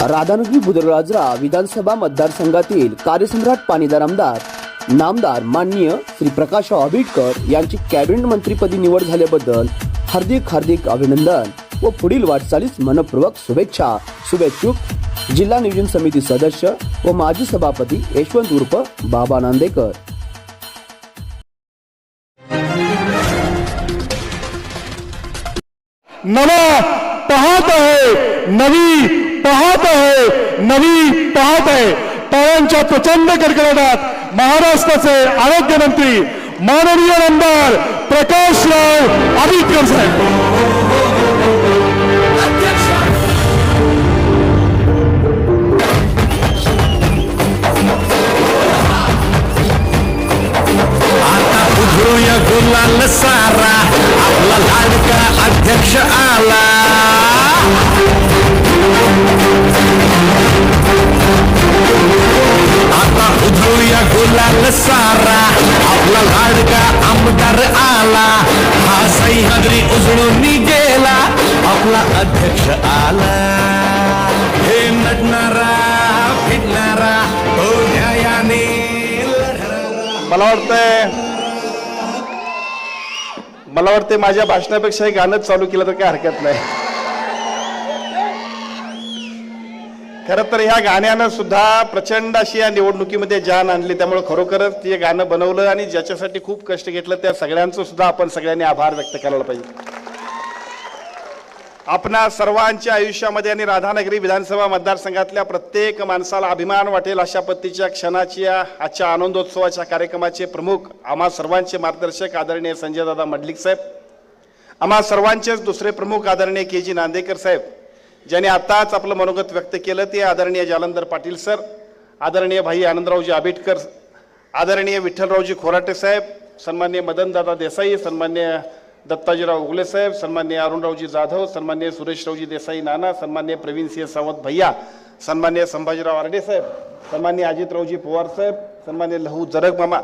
राधानगरी बुधराजरा विधानसभा मतदारसंघातील कार्यसम्राट पाणीदार आमदार नामदार माननीय श्री प्रकाश आंबेडकर यांची कॅबिनेट मंत्रीपदी निवड झाल्याबद्दल हार्दिक हार्दिक अभिनंदन व पुढील वाटचालीस मनपूर्वक शुभेच्छा. शुभेच्छुक जिल्हा नियोजन समिती सदस्य व माजी सभापती यशवंत उर्फ बाबा नांदेकर. नवा पाहत आहे नवी पाहत आहे नवी पाहत आहे. टाळ्यांच्या प्रचंड कडकडाटात महाराष्ट्राचे आरोग्य मंत्री माननीय आमदार प्रकाशराव आंबेडकर साहेब. आता गुलाल सारा. आपला लाडका अध्यक्ष आला. उधळूया सारा आपला लाडका आमदार आला. हा सह्याद्री उजळून गेला आपला अध्यक्ष आला. हे नटणारा फिरणारा तो न्यायाने मला वाटतंय मला वाटतंय माझ्या भाषणापेक्षा हे गाणं चालू केलं तर काही हरकत नाही. खरं तर ह्या गाण्यानं सुद्धा प्रचंड अशी या निवडणुकीमध्ये जान आणली. त्यामुळे खरोखरच ते गाणं बनवलं आणि ज्याच्यासाठी खूप कष्ट घेतलं त्या सगळ्यांचं सुद्धा आपण सगळ्यांनी आभार व्यक्त करायला पाहिजे. आपणा सर्वांच्या आयुष्यामध्ये आणि राधानगरी विधानसभा मतदारसंघातल्या प्रत्येक माणसाला अभिमान वाटेल अशा पद्धतीच्या क्षणाची या आजच्या आनंदोत्सवाच्या कार्यक्रमाचे प्रमुख आम्हा सर्वांचे मार्गदर्शक आदरणीय संजयदादा मडलिक साहेब आम्हा सर्वांचेच दुसरे प्रमुख आदरणीय के जी नांदेकर साहेब ज्याने आताच आपलं मनोगत व्यक्त केलं ते आदरणीय जालंधर पाटील सर आदरणीय भाई आनंदरावजी आंबेडकर आदरणीय विठ्ठलरावजी खोराटे साहेब सन्मान्य मदनदादा देसाई सन्मान्य दत्ताजीराव उगले साहेब सन्मान्य अरुणरावजी जाधव सन्मान्य सुरेशरावजी देसाई नाना सन्मान्य प्रवीणसिंह सावंत भैया सन्मान्य संभाजीराव आरडे साहेब सन्मान्य अजितरावजी पवार साहेब सन्मान्य लहू जरग मामा.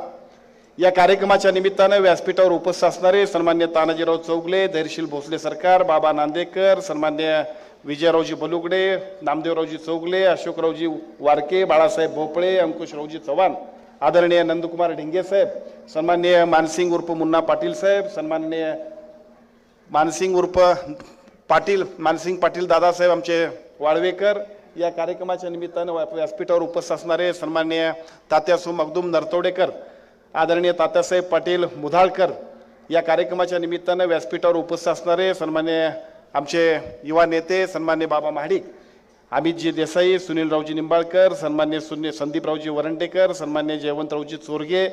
या कार्यक्रमाच्या निमित्तानं व्यासपीठावर उपस्थित असणारे सन्मान्य तानाजीराव चौगले धैर्यशील भोसले सरकार बाबा नांदेकर सन्मान्य विजयरावजी बलुगडे नामदेवरावजी चौगले अशोकरावजी वारके बाळासाहेब भोपळे अंकुशरावजी चव्हाण आदरणीय नंदकुमार ढिंगे साहेब सन्मान्य मानसिंग उर्फ मुन्ना पाटील साहेब सन्मान्य मानसिंग उर्फ पाटील मानसिंग पाटील दादासाहेब आमचे वाळवेकर या कार्यक्रमाच्या निमित्तानं व्या- व्यासपीठावर उपस्थित असणारे सन्मान्य तात्यासू मगदूम नरतोडेकर आदरणीय तात्यासाहेब पाटील मुधाळकर या कार्यक्रमाच्या निमित्तानं व्यासपीठावर उपस्थित असणारे सन्मान्य आमचे युवा नेते सन्मान्य बाबा महाडिक अमितजी देसाई सुनीलरावजी निंबाळकर सन्मान्य सुनी संदीपरावजी वरंडेकर सन्मान्य जयवंतरावजी चोरगे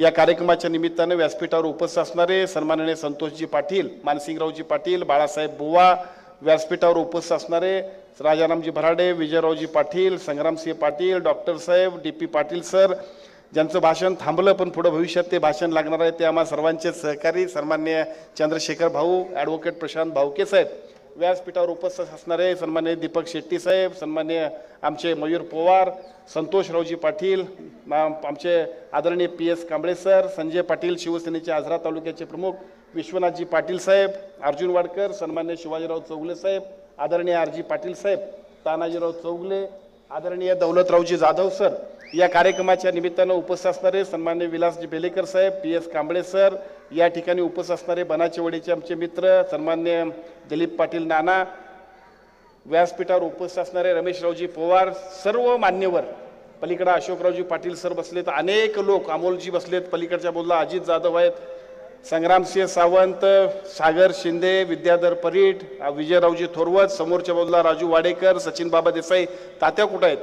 या कार्यक्रमाच्या निमित्तानं व्यासपीठावर उपस्थित असणारे सन्माननीय संतोषजी पाटील मानसिंगरावजी पाटील बाळासाहेब बुवा व्यासपीठावर उपस्थित असणारे Rajaramji Bharade Vijayraoji Patil Sangramsinh Patil doctor Saheb D P Patil sir ज्यांचं भाषण थांबलं पण पुढं भविष्यात ते भाषण लागणार आहे ते आम्हा सर्वांचे सहकारी सन्मान्य चंद्रशेखर भाऊ ॲडव्होकेट प्रशांत भाऊके साहेब. व्यासपीठावर उपस्थित असणारे सन्मान्य दीपक शेट्टी साहेब सन्मान्य आमचे मयूर पवार संतोषरावजी पाटील आमचे आदरणीय P S Kamble sir Sanjay Patil शिवसेनेचे आजरा तालुक्याचे प्रमुख विश्वनाथजी पाटील साहेब अर्जुन वाडकर सन्मान्य शिवाजीराव चौगले साहेब आदरणीय आर जी पाटील साहेब तानाजीराव चौगले आदरणीय दौलतरावजी जाधव सर या कार्यक्रमाच्या निमित्तानं उपस्थित असणारे सन्मान्य Vilasji Belekar Saheb P S Kamble sir या ठिकाणी उपस्थित असणारे बनाचे वडीचे आमचे मित्र सन्मान्य दिलीप पाटील नाना व्यासपीठावर उपस्थित असणारे रमेशरावजी पवार सर्व मान्यवर पलीकडे अशोकरावजी पाटील सर बसलेत अनेक लोक अमोलजी बसलेत पलीकडच्या बोलला अजित जाधव आहेत संग्रामसिंह सावंत सागर शिंदे विद्याधर परीट विजयरावजी थोरवत समोरच्या बाजूला राजू वाडेकर सचिन बाबा देसाई तात्या कुठं आहेत?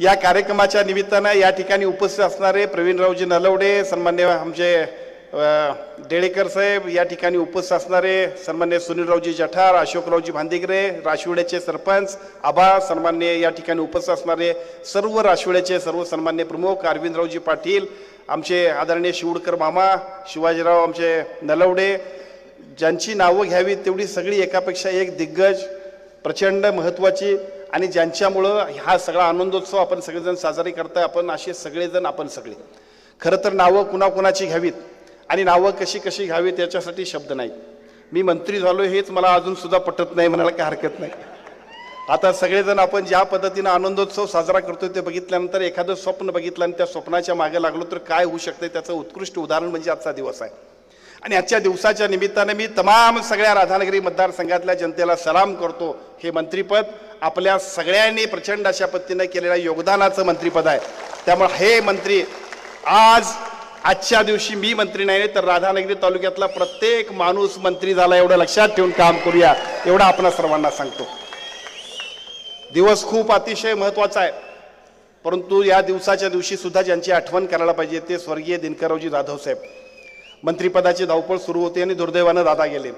या कार्यक्रमाच्या निमित्तानं या ठिकाणी उपस्थित असणारे प्रवीणरावजी नलवडे सन्मान्य आमचे डेळेकर साहेब या ठिकाणी उपस्थित असणारे सन्मान्य सुनीलरावजी जठार अशोकरावजी भांदिगरे राशिवड्याचे सरपंच आबा सन्मान्य या ठिकाणी उपस्थित असणारे सर्व राशिवड्याचे सर्व सन्मान्य प्रमुख अरविंदरावजी पाटील आमचे आदरणीय शिवडकर मामा शिवाजीराव आमचे नलवडे ज्यांची नावं घ्यावी तेवढी सगळी एकापेक्षा एक दिग्गज प्रचंड महत्त्वाची आणि ज्यांच्यामुळं हा सगळा आनंदोत्सव आपण सगळेजण साजरे करताय आपण असे सगळेजण आपण सगळे. खरं तर नावं कुणाकुणाची घ्यावीत आणि नावं कशी कशी घ्यावीत याच्यासाठी शब्द नाही मी मंत्री झालो हेच मला अजून सुद्धा पटत नाही म्हणायला काही हरकत नाही. आता सगळेजण आपण ज्या पद्धतीनं आनंदोत्सव साजरा करतोय ते बघितल्यानंतर एखादं स्वप्न बघितलं आणि त्या स्वप्नाच्या मागे लागलो तर काय होऊ शकतं त्याचं उत्कृष्ट उदाहरण म्हणजे आजचा दिवस आहे. आणि आजच्या दिवसाच्या निमित्ताने मी तमाम सगळ्या राधानगरी मतदारसंघातल्या जनतेला सलाम करतो. हे मंत्रीपद आपल्या सगळ्यांनी प्रचंड अशा पद्धतीनं केलेल्या योगदानाचं मंत्रीपद आहे. त्यामुळे हे मंत्री आज आजच्या दिवशी मी मंत्री नाही तर राधानगरी तालुक्यातला प्रत्येक माणूस मंत्री झाला एवढं लक्षात ठेवून काम करूया एवढं आपण सर्वांना सांगतो. दिवस खूप अतिशय महत्त्वाचा आहे. परंतु या दिवसाच्या दिवशी सुद्धा ज्यांची आठवण करायला पाहिजे ते स्वर्गीय दिनकररावजी जाधव साहेब. मंत्रिपदाची धावपळ सुरू होती आणि दुर्दैवानं दादा गेले.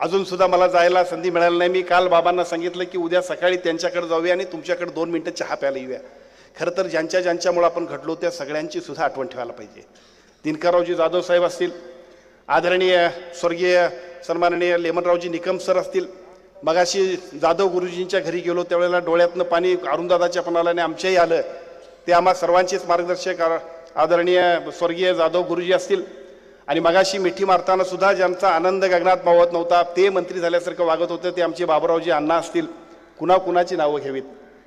अजून सुद्धा मला जायला संधी मिळाली नाही. मी काल बाबांना सांगितलं की उद्या सकाळी त्यांच्याकडे जाऊया आणि तुमच्याकडे दोन मिनटं चहा प्यायला येऊया. खरं तर ज्यांच्या ज्यांच्यामुळे आपण घडलो त्या सगळ्यांची सुद्धा आठवण ठेवायला पाहिजे. दिनकररावजी जाधव साहेब असतील आदरणीय स्वर्गीय सन्माननीय लेमनरावजी निकम सर असतील मगाशी जाधव गुरुजींच्या घरी गेलो त्यावेळेला डोळ्यातनं पाणी अरुणदादाच्या पण आलं आणि आमच्याही आलं. ते आम्हा सर्वांचेच मार्गदर्शक आदरणीय स्वर्गीय जाधव गुरुजी असतील आणि मगाशी मिठी मारताना सुद्धा ज्यांचा आनंद गगनात मावत नव्हता ते मंत्री झाल्यासारखं वागत होते ते आमचे बाबूरावजी अण्णा असतील. कुणा कुणाची नावं घ्यावीत?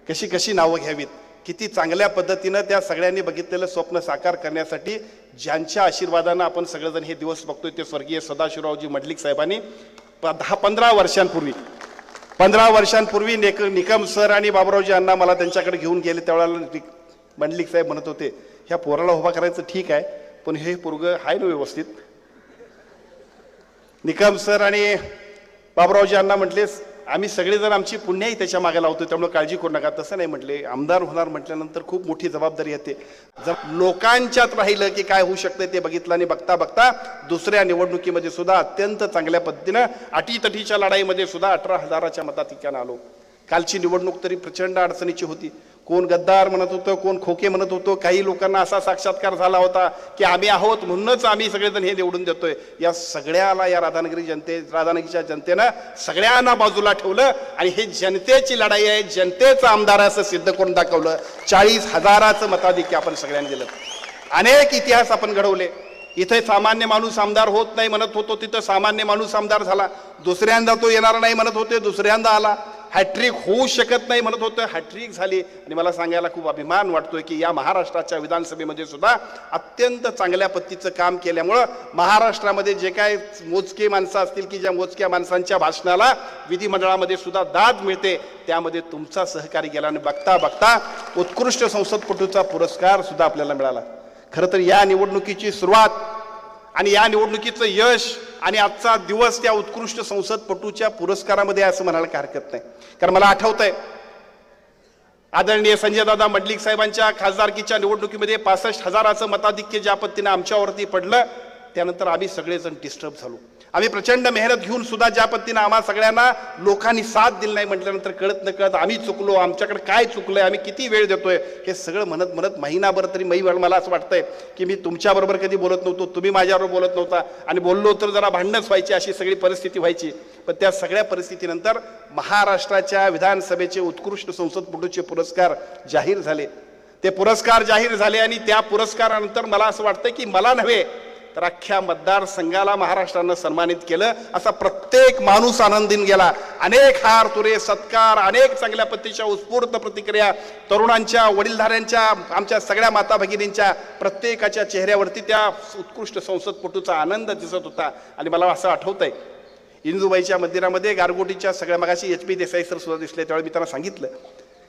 कशी कशी नावं घ्यावीत? किती चांगल्या पद्धतीनं त्या सगळ्यांनी बघितलेलं स्वप्न साकार करण्यासाठी ज्यांच्या आशीर्वादानं आपण सगळेजण हे दिवस बघतोय ते स्वर्गीय सदाशिवरावजी मडलिक साहेबांनी प- दहा पंधरा वर्षांपूर्वी पंधरा वर्षांपूर्वी नेक निकम सर आणि बाबरावजी अण्णा मला त्यांच्याकडे घेऊन गेले त्यावेळेला मंडलिक साहेब म्हणत होते ह्या पोराला उभा करायचं ठीक आहे पण हे पोरग आहे ना व्यवस्थित? निकम सर आणि बाबरावजी यांना म्हटले आम्ही सगळेजण आमची पुण्याही त्याच्यामागे लावतो त्यामुळे काळजी करू नका. तसं नाही म्हटले. आमदार होणार म्हटल्यानंतर खूप मोठी जबाबदारी येते. जर लोकांच्यात राहिलं की काय होऊ शकतं ते बघितलं आणि बघता बघता दुसऱ्या निवडणुकीमध्ये सुद्धा अत्यंत चांगल्या पद्धतीनं अटीतटीच्या लढाईमध्ये सुद्धा अठरा हजाराच्या मताधिक्यानं आलो. कालची निवडणूक तरी प्रचंड अडचणीची होती. कोण गद्दार म्हणत होतं कोण खोके म्हणत होतो काही लोकांना असा साक्षात्कार झाला होता की आम्ही आहोत म्हणूनच आम्ही सगळेजण हे निवडून देतोय. या सगळ्याला या राधानगरी जनते राधानगरीच्या जनतेनं सगळ्यांना बाजूला ठेवलं आणि हे जनतेची लढाई आहे जनतेचा आमदार असं सिद्ध करून दाखवलं. चाळीस हजाराचं मताधिक्य आपण सगळ्यांनी दिलं. अनेक इतिहास आपण घडवले. इथे सामान्य माणूस आमदार होत नाही म्हणत होतो तिथं सामान्य माणूस आमदार झाला. दुसऱ्यांदा तो येणार नाही म्हणत होते दुसऱ्यांदा आला. हॅट्रिक होऊ शकत नाही म्हणत होतं. हॅट्रिक झाली. आणि मला सांगायला खूप अभिमान वाटतोय की या महाराष्ट्राच्या विधानसभेमध्ये सुद्धा अत्यंत चांगल्या पद्धतीचं काम केल्यामुळं महाराष्ट्रामध्ये जे काय मोजके माणसं असतील की ज्या मोजक्या माणसांच्या भाषणाला विधिमंडळामध्ये सुद्धा दाद मिळते त्यामध्ये तुमचा सहकारी गेला. आणि बघता बघता उत्कृष्ट संसदपटूचा पुरस्कार सुद्धा आपल्याला मिळाला. खरं तर या निवडणुकीची सुरुवात आणि या निवडणुकीचं यश आणि आजचा दिवस त्या उत्कृष्ट संसदपटूच्या पुरस्कारामध्ये असं म्हणायला काय हरकत नाही. कारण मला आठवत आहे आदरणीय संजयदादा मडलिक साहेबांच्या खासदारकीच्या निवडणुकीमध्ये पासष्ट हजाराचं मताधिक्य ज्या पद्धतीनं आमच्यावरती पडलं त्यानंतर आम्ही सगळेजण डिस्टर्ब झालो. आम्ही प्रचंड मेहनत घेऊन सुद्धा ज्या पद्धतीनं आम्हा सगळ्यांना लोकांनी साथ दिली नाही म्हटल्यानंतर कळत न कळत आम्ही चुकलो आमच्याकडे काय चुकलंय आम्ही किती वेळ देतोय हे सगळं म्हणत म्हणत महिनाभर तरी मै मला असं वाटतंय की मी तुमच्याबरोबर कधी बोलत नव्हतो तुम्ही माझ्याबरोबर बोलत नव्हता आणि बोललो तर जरा भांडणच व्हायची अशी सगळी परिस्थिती व्हायची. पण त्या सगळ्या परिस्थितीनंतर महाराष्ट्राच्या विधानसभेचे उत्कृष्ट संसदपटूचे पुरस्कार जाहीर झाले. ते पुरस्कार जाहीर झाले आणि त्या पुरस्कारानंतर मला असं वाटतं की मला नव्हे तर अख्ख्या मतदारसंघाला महाराष्ट्रानं सन्मानित केलं. असा प्रत्येक माणूस आनंदीन गेला. अनेक हार तुरे सत्कार अनेक चांगल्या पद्धतीच्या उत्स्फूर्त प्रतिक्रिया तरुणांच्या वडीलधाऱ्यांच्या आमच्या सगळ्या माता भगिनींच्या प्रत्येकाच्या चेहऱ्यावरती त्या उत्कृष्ट संसदपटूचा आनंद दिसत होता. आणि मला असं आठवत आहे इंदुबाईच्या मंदिरामध्ये गारगोटीच्या सगळ्या मगाशी एच पी देसाई सर सुद्धा दिसले त्यावेळी मी त्यांना सांगितलं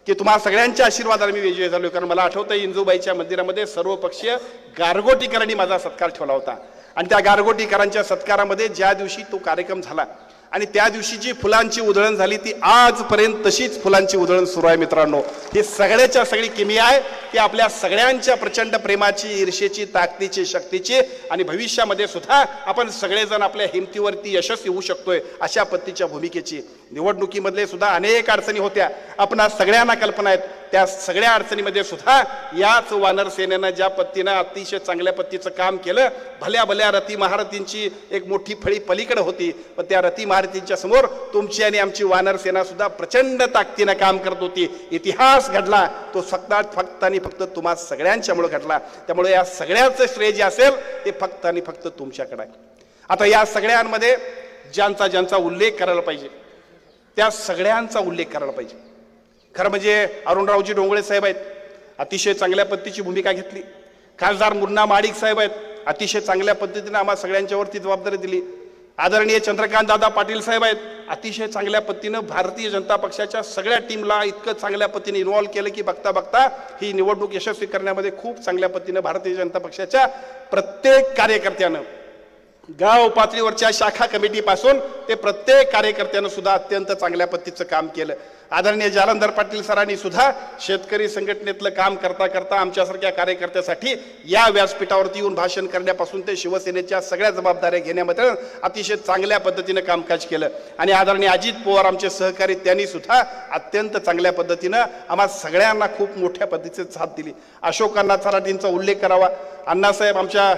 की तुम्हाला सगळ्यांच्या आशीर्वादाला मी विजय झालो कारण मला आठवतं इंजूबाईच्या मंदिरामध्ये सर्वपक्षीय गारगोटीकरांनी माझा सत्कार ठेवला होता. आणि त्या गारगोटीकरांच्या सत्कारामध्ये ज्या दिवशी तो कार्यक्रम झाला आणि त्या दिवशी जी फुलांची उधळण झाली ती आजपर्यंत तशीच फुलांची उधळण सुरू आहे मित्रांनो. ही सगळ्याच्या सगळी किमी आहे. ती आपल्या सगळ्यांच्या प्रचंड प्रेमाची ईर्षेची ताकदीची शक्तीची आणि भविष्यामध्ये सुद्धा आपण सगळेजण आपल्या हिमतीवरती यशस्वी होऊ शकतोय अशा पद्धतीच्या भूमिकेची. निवडणुकीमधले सुद्धा अनेक अडचणी होत्या. आपण सगळ्यांना कल्पना आहेत. त्या सगळ्या अडचणीमध्ये सुद्धा याच वानर सेनेनं ज्या पत्तीनं अतिशय चांगल्या पत्तीचं काम केलं भल्या भल्या रती महारथींची एक मोठी फळी पलीकडे होती पण त्या रती महारथींच्या समोर तुमची आणि आमची वानर सेना सुद्धा प्रचंड ताकदीनं काम करत होती. इतिहास घडला तो फक्त फक्त आणि फक्त तुम्हा सगळ्यांच्यामुळे घडला. त्यामुळे या सगळ्याचं श्रेय जे असेल ते फक्त आणि फक्त तुमच्याकडे आहे. आता या सगळ्यांमध्ये ज्यांचा ज्यांचा उल्लेख करायला पाहिजे त्या सगळ्यांचा उल्लेख करायला पाहिजे. खरं म्हणजे अरुणरावजी डोंगळे साहेब आहेत. अतिशय चांगल्या पद्धतीची भूमिका घेतली. खासदार मुन्ना माडिक साहेब आहेत. अतिशय चांगल्या पद्धतीने आम्हाला सगळ्यांच्यावरती जबाबदारी दिली. आदरणीय चंद्रकांत दादा पाटील साहेब आहेत. अतिशय चांगल्या पद्धतीनं भारतीय जनता पक्षाच्या सगळ्या टीमला इतकं चांगल्या पद्धतीने इन्व्हॉल्व्ह केलं की बघता बघता ही निवडणूक यशस्वी करण्यामध्ये खूप चांगल्या पद्धतीनं भारतीय जनता पक्षाच्या प्रत्येक कार्यकर्त्यानं गाव पातळीवरच्या शाखा कमिटीपासून ते प्रत्येक कार्यकर्त्यानं सुद्धा अत्यंत चांगल्या पद्धतीचं काम केलं. आदरणीय जालंधर पाटील सरांनी सुद्धा शेतकरी संघटनेतलं काम करता करता आमच्यासारख्या कार्यकर्त्यासाठी या व्यासपीठावरती येऊन भाषण करण्यापासून ते शिवसेनेच्या सगळ्या जबाबदाऱ्या घेण्यामध्ये अतिशय चांगल्या पद्धतीनं कामकाज केलं. आणि आदरणीय अजित पवार आमचे सहकारी त्यांनी सुद्धा अत्यंत चांगल्या पद्धतीनं आम्हा सगळ्यांना खूप मोठ्या पद्धतीचे साथ दिली. अशोक अण्णा चराटींचा उल्लेख करावा अण्णासाहेब आमच्या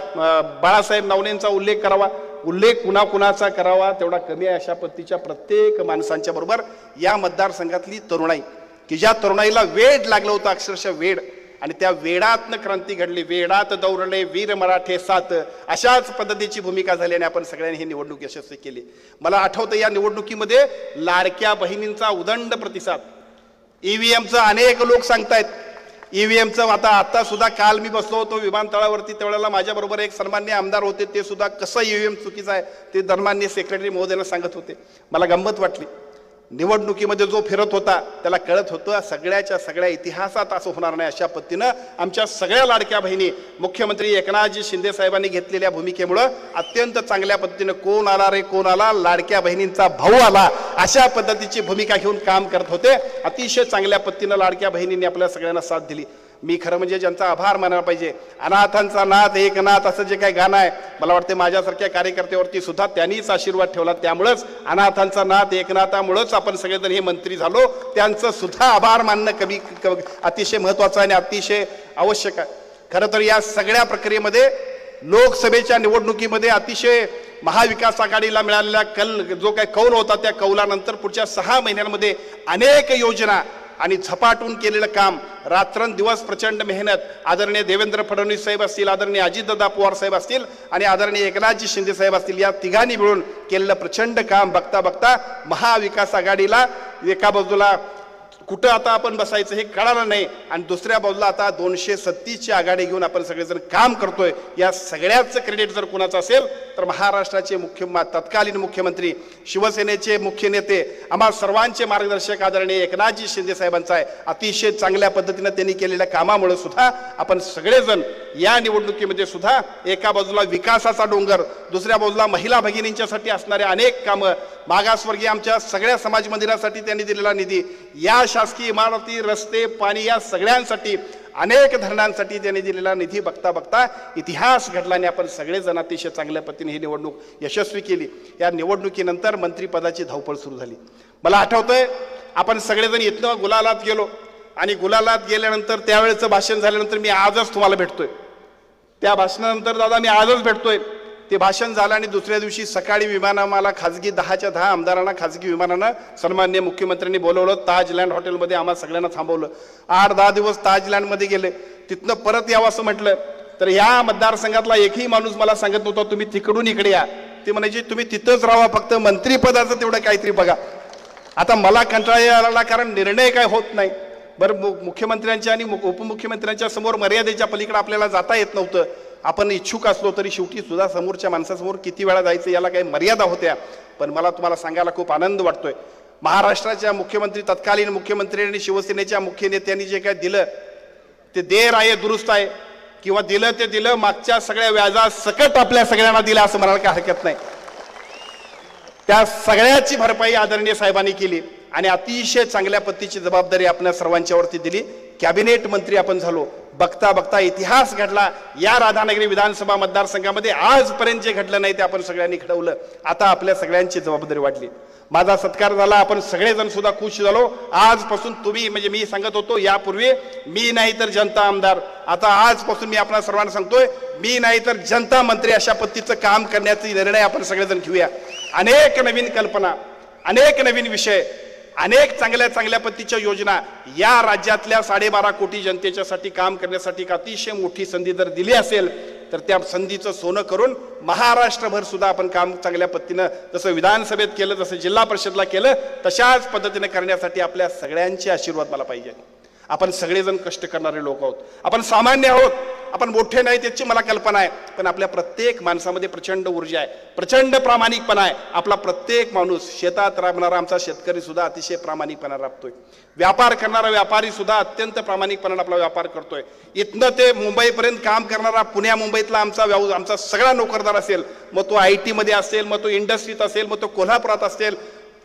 बाळासाहेब नावणेंचा उल्लेख करावा उल्लेख कुणा कुणाचा करावा तेवढा कमी आहे अशा पद्धतीच्या प्रत्येक माणसांच्या बरोबर. या मतदारसंघातली तरुणाई की ज्या तरुणाईला वेड लागलं होतं अक्षरशः वेड. आणि त्या वेडातनं क्रांती घडली वेडात दौरले वीर मराठे सात. अशाच पद्धतीची भूमिका झाली आणि आपण सगळ्यांनी ही निवडणूक यशस्वी केली. मला आठवतं या निवडणुकीमध्ये लाडक्या बहिणींचा उदंड प्रतिसाद. ईव्हीएमचं अनेक लोक सांगतायत ईव्हीएमचं आता आता सुद्धा काल मी बसलो होतो विमानतळावरती. त्यावेळेला माझ्याबरोबर एक सन्मान्य आमदार होते. ते सुद्धा कसं ईव्हीएम चुकीचं आहे ते धर्मान्य सेक्रेटरी महोदयाला सांगत होते. मला गंमत वाटली. निवडणुकीमध्ये जो फिरत होता त्याला कळत होतं सगळ्याच्या सगळ्या इतिहासात असं होणार नाही अशा पद्धतीनं आमच्या सगळ्या लाडक्या बहिणी मुख्यमंत्री एकनाथजी शिंदे साहेबांनी घेतलेल्या भूमिकेमुळं अत्यंत चांगल्या पद्धतीनं कोण आला रे कोण आला लाडक्या बहिणींचा भाऊ आला अशा पद्धतीची भूमिका घेऊन काम करत होते. अतिशय चांगल्या पद्धतीनं लाडक्या बहिणींनी आपल्या सगळ्यांना साथ दिली. मी खरं म्हणजे ज्यांचा आभार मानायला पाहिजे अनाथांचा नाथ एक नाथ असं जे काही गाणं आहे मला वाटते माझ्यासारख्या कार्यकर्त्यावरती सुद्धा त्यांनीच आशीर्वाद ठेवला. त्यामुळंच अनाथांचा नाथ एकनाथामुळंच आपण सगळेजण हे मंत्री झालो. त्यांचं सुद्धा आभार मानणं कमी क- अतिशय महत्वाचं आणि अतिशय आवश्यक आहे. खरं तर या सगळ्या प्रक्रियेमध्ये लोकसभेच्या निवडणुकीमध्ये अतिशय महाविकास आघाडीला मिळालेला कल जो काही कौल होता त्या कौलानंतर पुढच्या सहा महिन्यांमध्ये अनेक योजना आणि झपाटून केलेलं काम. रात्रंदिवस प्रचंड मेहनत. आदरणीय देवेंद्र फडणवीस साहेब असतील आदरणीय अजितदादा पवार साहेब असतील आणि आदरणीय एकनाथजी शिंदे साहेब असतील या तिघांनी मिळून केलेलं प्रचंड काम. बघता बघता महाविकास आघाडीला एका बाजूला कुठं आता आपण बसायचं हे कळालं नाही. आणि दुसऱ्या बाजूला आता दोनशे सत्तीसची आघाडी घेऊन आपण सगळेजण काम करतोय. या सगळ्याच क्रेडिट जर कुणाचं असेल तर महाराष्ट्राचे मुख्य मा- तत्कालीन मुख्यमंत्री शिवसेनेचे मुख्य नेते आम्हा सर्वांचे मार्गदर्शक आदरणीय एकनाथजी शिंदे साहेबांचा आहे. अतिशय चांगल्या पद्धतीनं त्यांनी केलेल्या कामामुळे सुद्धा आपण सगळेजण या निवडणुकीमध्ये सुद्धा एका बाजूला विकासाचा डोंगर दुसऱ्या बाजूला महिला भगिनींच्यासाठी असणारे अनेक कामं मागासवर्गीय आमच्या सगळ्या समाज मंदिरासाठी त्यांनी दिलेला निधी. या शासकीय इमारती रस्ते पाणी या सगळ्यांसाठी अनेक धरणांसाठी त्यांनी दिलेला निधी बघता बघता इतिहास घडला आणि आपण सगळेजण अतिशय चांगल्या पद्धतीने ही निवडणूक यशस्वी केली. या निवडणुकीनंतर मंत्रिपदाची धावपळ सुरू झाली. मला आठवतंय आपण सगळेजण इथनं गुलालात गेलो आणि गुलालात गेल्यानंतर त्यावेळेचं भाषण झाल्यानंतर मी आजच तुम्हाला भेटतोय. त्या भाषणानंतर दादा मी आजच भेटतोय. ते भाषण झालं आणि दुसऱ्या दिवशी सकाळी विमानामाला आम्हाला खाजगी दहाच्या दहा आमदारांना खाजगी विमानानं सन्मान्य मुख्यमंत्र्यांनी बोलवलं. ताजलँड हॉटेलमध्ये आम्हाला सगळ्यांना थांबवलं. आठ दहा दिवस ताज लँडमध्ये गेले. तिथनं परत यावं असं म्हटलं. तर या मतदारसंघातला एकही माणूस मला सांगत नव्हता तुम्ही तिकडून इकडे या. ते म्हणायचे तुम्ही तिथंच राहा फक्त मंत्रीपदाचं तेवढं काहीतरी बघा. आता मला कंटाळा आला कारण निर्णय काय होत नाही. बरं मु- मुख्यमंत्र्यांच्या आणि उपमुख्यमंत्र्यांच्या समोर मर्यादेच्या पलीकडे आपल्याला जाता येत नव्हतं. आपण इच्छुक असलो तरी शेवटी सुद्धा समोरच्या माणसासमोर किती वेळा जायचं याला काही मर्यादा होत्या. पण मला तुम्हाला सांगायला खूप आनंद वाटतोय. महाराष्ट्राच्या मुख्यमंत्री तत्कालीन मुख्यमंत्री आणि शिवसेनेच्या मुख्य नेत्यांनी जे काय दिलं ते देर आहे दुरुस्त आहे. किंवा दिलं ते दिलं मागच्या सगळ्या व्याजा सकट आपल्या सगळ्यांना दिलं असं म्हणायला काही हरकत नाही. त्या सगळ्याची भरपाई आदरणीय साहेबांनी केली आणि अतिशय चांगल्या पद्धतीची जबाबदारी आपल्या सर्वांच्यावरती दिली. कॅबिनेट मंत्री आपण झालो. बघता बघता इतिहास घडला. या राधानगरी विधानसभा मतदारसंघामध्ये आजपर्यंत जे घडलं नाही ते आपण सगळ्यांनी घडवलं. आता आपल्या सगळ्यांची जबाबदारी वाढली. माझा सत्कार झाला. आपण सगळेजण सुद्धा खुश झालो. आजपासून तुम्ही म्हणजे मी सांगत होतो यापूर्वी मी नाही तर जनता आमदार. आता आजपासून मी आपल्या सर्वांना सांगतोय मी नाही तर जनता मंत्री अशा पद्धतीचं काम करण्याचा निर्णय आपण सगळेजण घेऊया. अनेक नवीन कल्पना अनेक नवीन विषय अनेक चांगल्या चांगल्या पद्धतीच्या योजना या राज्यातल्या साडेबारा कोटी जनतेच्यासाठी काम करण्यासाठी एक अतिशय मोठी संधी जर दिली असेल तर त्या संधीचं सोनं करून महाराष्ट्रभर सुद्धा आपण काम चांगल्या पद्धतीनं जसं विधानसभेत केलं जसं जिल्हा परिषदला केलं तशाच पद्धतीने करण्यासाठी आपल्या सगळ्यांचे आशीर्वाद मला पाहिजे. आपण सगळेजण कष्ट करणारे लोक आहोत. आपण सामान्य आहोत. आपण मोठे नाही त्याची मला कल्पना आहे. पण आपल्या प्रत्येक माणसामध्ये प्रचंड ऊर्जा आहे. प्रचंड प्रामाणिकपणा आहे. आपला प्रत्येक माणूस शेतात राबणारा आमचा शेतकरी सुद्धा अतिशय प्रामाणिकपणा राबतोय. व्यापार करणारा व्यापारी सुद्धा अत्यंत प्रामाणिकपणाने आपला व्यापार करतोय. इथनं ते मुंबईपर्यंत काम करणारा पुण्या मुंबईतला आमचा व्यव आमचा सगळा नोकरदार असेल. मग तो आय टीमध्ये असेल मग तो इंडस्ट्रीत असेल मग तो कोल्हापुरात असेल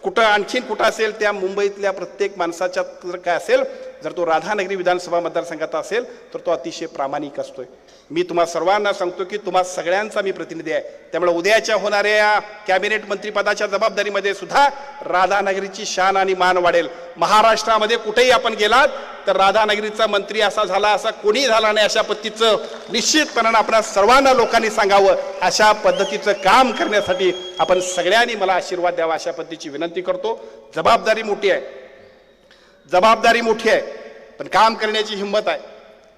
कुठं आणखीन कुठं असेल त्या मुंबईतल्या प्रत्येक माणसाच्या जर काय असेल जर तो राधानगरी विधानसभा मतदारसंघाचा असेल तर तो अतिशय प्रामाणिक असतोय. मी तुम्हा सर्वांना सांगतो की तुम्हा सगळ्यांचा मी प्रतिनिधी आहे. त्यामुळे उद्याच्या होणाऱ्या कॅबिनेट मंत्रिपदाच्या जबाबदारीमध्ये सुद्धा राधानगरीची शान आणि मान वाढेल. महाराष्ट्रामध्ये कुठेही आपण गेलात तर राधानगरीचा मंत्री असा झाला असा कोणी झाला नाही अशा पद्धतीचं निश्चितपणानं आपण सर्वांना लोकांनी सांगावं अशा पद्धतीचं काम करण्यासाठी आपण सगळ्यांनी मला आशीर्वाद द्यावा अशा पद्धतीची विनंती करतो. जबाबदारी मोठी आहे. जबाबदारी मोठी आहे. पण काम करण्याची हिंमत आहे.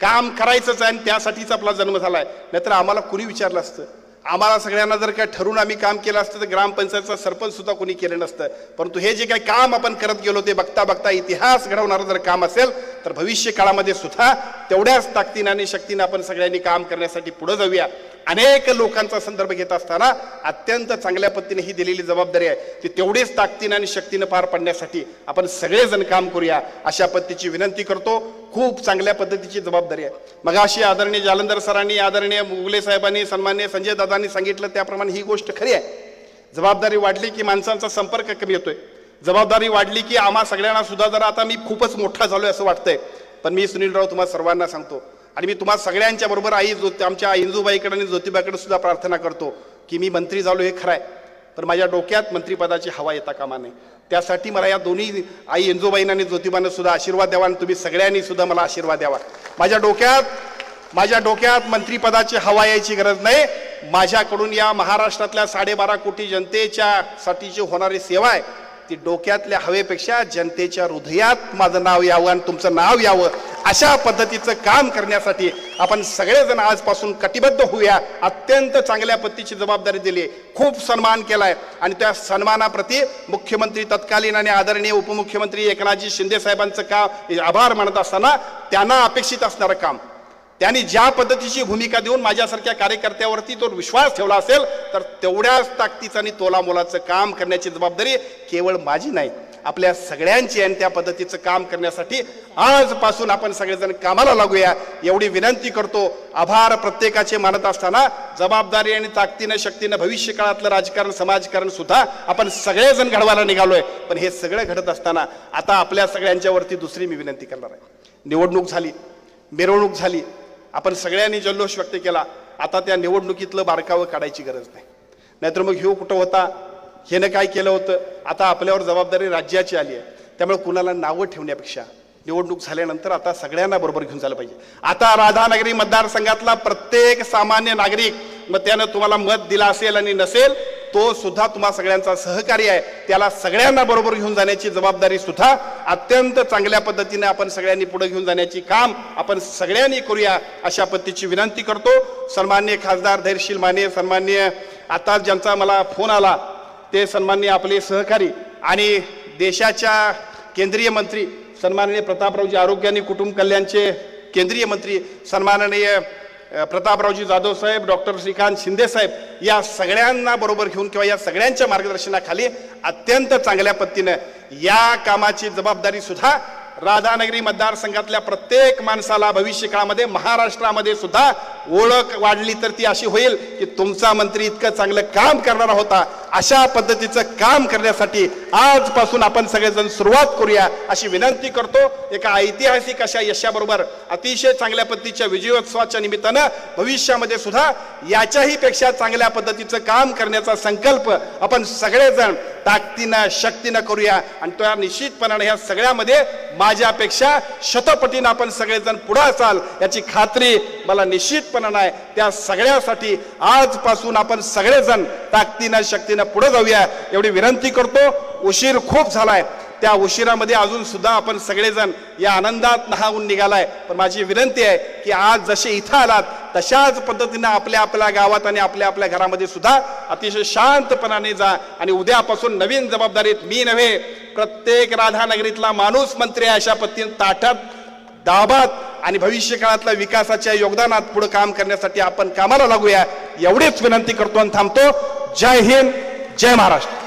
काम करायचंच आहे आणि त्यासाठीच आपला जन्म झाला आहे नाहीतर आम्हाला कुणी विचारलं असतं? आम्हाला सगळ्यांना जर काय ठरून आम्ही काम केलं असतं तर ग्रामपंचायतचा सरपंच सुद्धा कोणी केलं नसतं. परंतु हे जे काही काम आपण करत गेलो ते बघता बघता इतिहास घडवणारं जर काम असेल तर भविष्य काळामध्ये सुद्धा तेवढ्याच ताकदीनं आणि शक्तीनं आपण सगळ्यांनी काम करण्यासाठी पुढे जाऊया. अनेक लोकांचा संदर्भ घेत असताना अत्यंत चांगल्या पद्धतीने ही दिलेली जबाबदारी आहे. ती तेवढीच ताकदीनं आणि शक्तीनं पार पाडण्यासाठी आपण सगळेजण काम करूया अशा पद्धतीची विनंती करतो. खूप चांगल्या पद्धतीची जबाबदारी आहे. मग अशी आदरणीय जालंधर सरांनी आदरणीय मुगले साहेबांनी सन्मान्य संजय दादांनी सांगितलं त्याप्रमाणे ही गोष्ट खरी आहे. जबाबदारी वाढली की माणसांचा संपर्क कमी येतोय जबाबदारी वाढली की आम्हा सगळ्यांना सुद्धा जरा आता मी खूपच मोठा झालोय असं वाटतंय. पण मी सुनीलराव तुम्हाला सर्वांना सांगतो आणि मी तुम्हाला सगळ्यांच्या बरोबर आई जो आमच्या इंजूबाईकडे आणि ज्योतिबाकडे सुद्धा प्रार्थना करतो की मी मंत्री झालो हे खरं आहे. पण माझ्या डोक्यात मंत्रिपदाची हवा येता कामा नये. त्यासाठी मला या दोन्ही आई इंजोबाईंना आणि ज्योतिबानं सुद्धा आशीर्वाद द्यावा आणि तुम्ही सगळ्यांनी सुद्धा मला आशीर्वाद द्यावा. माझ्या डोक्यात माझ्या डोक्यात मंत्रिपदाची हवा यायची गरज नाही. माझ्याकडून या महाराष्ट्रातल्या साडेबारा कोटी जनतेच्या साठीची होणारी सेवा आहे. ती डोक्यातल्या हवेपेक्षा जनतेच्या हृदयात माझं नाव यावं आणि तुमचं नाव यावं. अशा पद्धतीचं काम करण्यासाठी आपण सगळेजण आजपासून कटिबद्ध होऊया. अत्यंत चांगल्या पद्धतीची जबाबदारी दिली. आहे. खूप सन्मान केलाय. आणि त्या सन्मानाप्रती मुख्यमंत्री तत्कालीन आणि आदरणीय उपमुख्यमंत्री एकनाथजी शिंदे साहेबांचं काम आभार मानत असताना त्यांना अपेक्षित असणारं काम. त्यांनी ज्या पद्धतीची भूमिका देऊन माझ्यासारख्या कार्यकर्त्यावरती तो विश्वास ठेवला असेल तर तेवढ्याच ताकदीचं आणि तोलामोलाचं काम करण्याची जबाबदारी केवळ माझी नाही आपल्या सगळ्यांची आणि त्या पद्धतीचं काम करण्यासाठी आजपासून आपण सगळेजण कामाला लागूया एवढी विनंती करतो. आभार प्रत्येकाचे मानत असताना जबाबदारी आणि ताकदीनं शक्तीनं भविष्य काळातलं राजकारण समाजकारण सुद्धा आपण सगळेजण घडवायला निघालोय. पण हे सगळं घडत असताना आता आपल्या सगळ्यांच्यावरती दुसरी मी विनंती करणार आहे. निवडणूक झाली मिरवणूक झाली आपण सगळ्यांनी जल्लोष व्यक्त केला. आता त्या निवडणुकीतलं बारकावं काढायची गरज नाही. नाहीतर मग ह्यो कुठं होता? ह्यानं काय केलं होतं? आता आपल्यावर जबाबदारी राज्याची आली आहे. त्यामुळे कुणाला नावं ठेवण्यापेक्षा निवडणूक झाल्यानंतर आता सगळ्यांना बरोबर घेऊन झालं पाहिजे. आता राधानगरी मतदारसंघातला प्रत्येक सामान्य नागरिक मग त्यानं तुम्हाला मत दिला असेल आणि नसेल तो सुद्धा तुम्हा सगळ्यांचा सहकारी आहे. त्याला सगळ्यांना बरोबर घेऊन जाण्याची जबाबदारी सुद्धा अत्यंत चांगल्या पद्धतीने आपण सगळ्यांनी पुढे घेऊन जाण्याची काम आपण सगळ्यांनी करूया अशा पद्धतीची विनंती करतो. सन्मान्य खासदार धैर्यशील माने सन्मान्य आता ज्यांचा मला फोन आला ते सन्मान्य आपले सहकारी आणि देशाच्या केंद्रीय मंत्री सन्माननीय प्रतापरावजी आरोग्य आणि कुटुंब कल्याणचे केंद्रीय मंत्री सन्माननीय प्रतापरावजी जाधव साहेब डॉक्टर श्रीकांत शिंदे साहेब या सगळ्यांना बरोबर घेऊन किंवा या सगळ्यांच्या मार्गदर्शनाखाली अत्यंत चांगल्या पद्धतीनं या कामाची जबाबदारी सुद्धा राधानगरी मतदारसंघातल्या प्रत्येक माणसाला भविष्यकाळामध्ये महाराष्ट्रामध्ये सुद्धा ओळख वाढली तर ती अशी होईल की तुमचा मंत्री इतकं चांगलं काम करणारा होता. अशा पद्धतीचं काम करण्यासाठी आजपासून आपण सगळेजण सुरुवात करूया अशी विनंती करतो. एका ऐतिहासिक अशा यशाबरोबर अतिशय चांगल्या पद्धतीच्या विजयोत्सवाच्या निमित्तानं भविष्यामध्ये सुद्धा याच्याही पेक्षा चांगल्या पद्धतीचं काम करण्याचा संकल्प आपण सगळेजण ताकदीनं शक्तीनं करूया. आणि त्या निश्चितपणाने ह्या सगळ्यामध्ये माझ्यापेक्षा शतपटीनं आपण सगळेजण पुढे असाल याची खात्री मला निश्चितपणानं आहे त्या सगळ्यासाठी आजपासून आपण सगळेजण ताकदीनं शक्तीनं पुढे जाऊया एवढी विनंती करतो. उशीर खूप झालाय. त्या उशिरामध्ये अजून सुद्धा आपण सगळेजण या आनंदात नहावून निघालाय. पण माझी विनंती आहे की आज जसे इथं आलात तशाच पद्धतीनं आपल्या आपल्या गावात आणि आपल्या आपल्या घरामध्ये सुद्धा अतिशय शांतपणाने जा आणि उद्यापासून नवीन जबाबदारीत मी नव्हे प्रत्येक राधानगरीतला माणूस मंत्री अशा पद्धतीने ताटात दाबात आणि भविष्य काळातल्या विकासाच्या योगदानात पुढे काम करण्यासाठी आपण कामाला लागूया. एवढीच विनंती करतो आणि थांबतो. जय हिंद जय महाराष्ट्र.